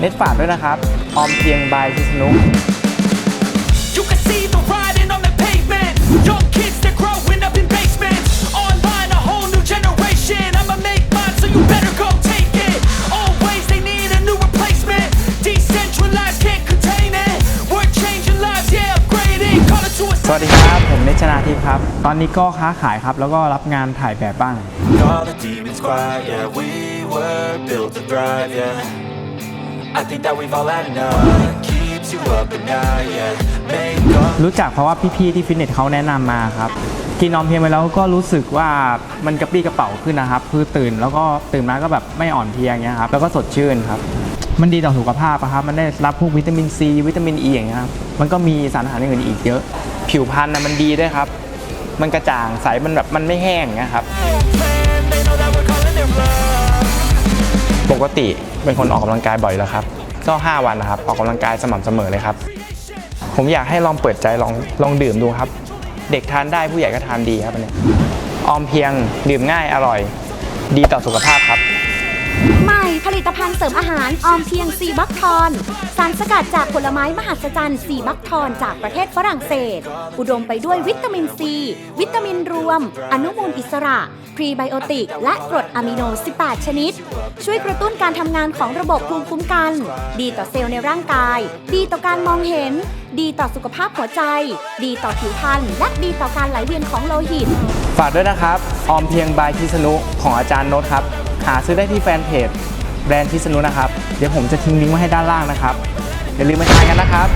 เน็ตฝากด้วยนะครับ ออมเพียงบายชิสนุ You can see the riding on the pavement. Young kids, they're growing up in basements. Online, a whole new generation. I'ma make mine, so you better go take it. Always, they need a new replacement. Decentralized, can't contain it. We're changing lives, yeah, upgrading. Call it to a สวัสดีครับ ผมเนชนาทิพย์ครับ ตอนนี้ก็ค้าขายครับ แล้วก็รับงานถ่ายแบบบ้าง All the demons quiet, yeah. We were built to thrive, yeah. I think that we've all had enough. Keeps you up at night, yeah. Make up. รู้จักเพราะว่าพี่ๆที่ฟิตเนสเขาแนะนำมาครับ กินนอมเพียงไปแล้วก็รู้สึกว่ามันกระปรี้กระเป๋าขึ้นนะครับ คือตื่นแล้วก็ตื่นมาก็แบบไม่อ่อนเพลียอย่างเงี้ยครับแล้วก็สดชื่นครับ มันดีต่อสุขภาพอะครับ มันได้รับพวกวิตามินซีวิตามินอ e อย่างเงี้ยครับมันก็มีสารอาหารอื่นๆอีกเยอะ ผิวพรรณนะมันดีด้วยครับ มันกระจ่างใสมันแบบมันไม่แห้งอย่างเงี้ยครับ Plan, they know that we're. ปกติเป็นคนออกกำลังกายบ่อยแล้วครับ ก็ 5 วันนะครับ ออกกำลังกายสม่ำเสมอเลยครับ ผมอยากให้ลองเปิดใจลองลองดื่มดูครับ เด็กทานได้ผู้ใหญ่ก็ทานดีครับอันเนี้ยออมเพียงดื่มง่ายอร่อย ดีต่อสุขภาพครับ ผลิตภัณฑ์เสริมอาหารออมเพียงซีบัคทอน สารสกัดจากผลไม้มหัศจรรย์ซีบัคทอนจากประเทศฝรั่งเศส อุดมไปด้วยวิตามินซี วิตามินรวม อนุมูลอิสระ พรีไบโอติก และกรดอะมิโน 18 ชนิด ช่วยกระตุ้นการทำงานของระบบภูมิคุ้มกัน ดีต่อเซลล์ในร่างกาย ดีต่อการมองเห็น ดีต่อสุขภาพหัวใจ ดีต่อผิวพรรณและดีต่อการไหลเวียนของโลหิต ฝากด้วยนะครับ ออมเพียงบายทิสนุของอาจารย์โน้ตครับ หาซื้อได้ที่แฟนเพจ แบรนด์ทิสนุนะครับ เดี๋ยวผมจะทิ้งลิงก์ไว้ให้ด้านล่างนะครับ อย่าลืมมาทานกันนะครับ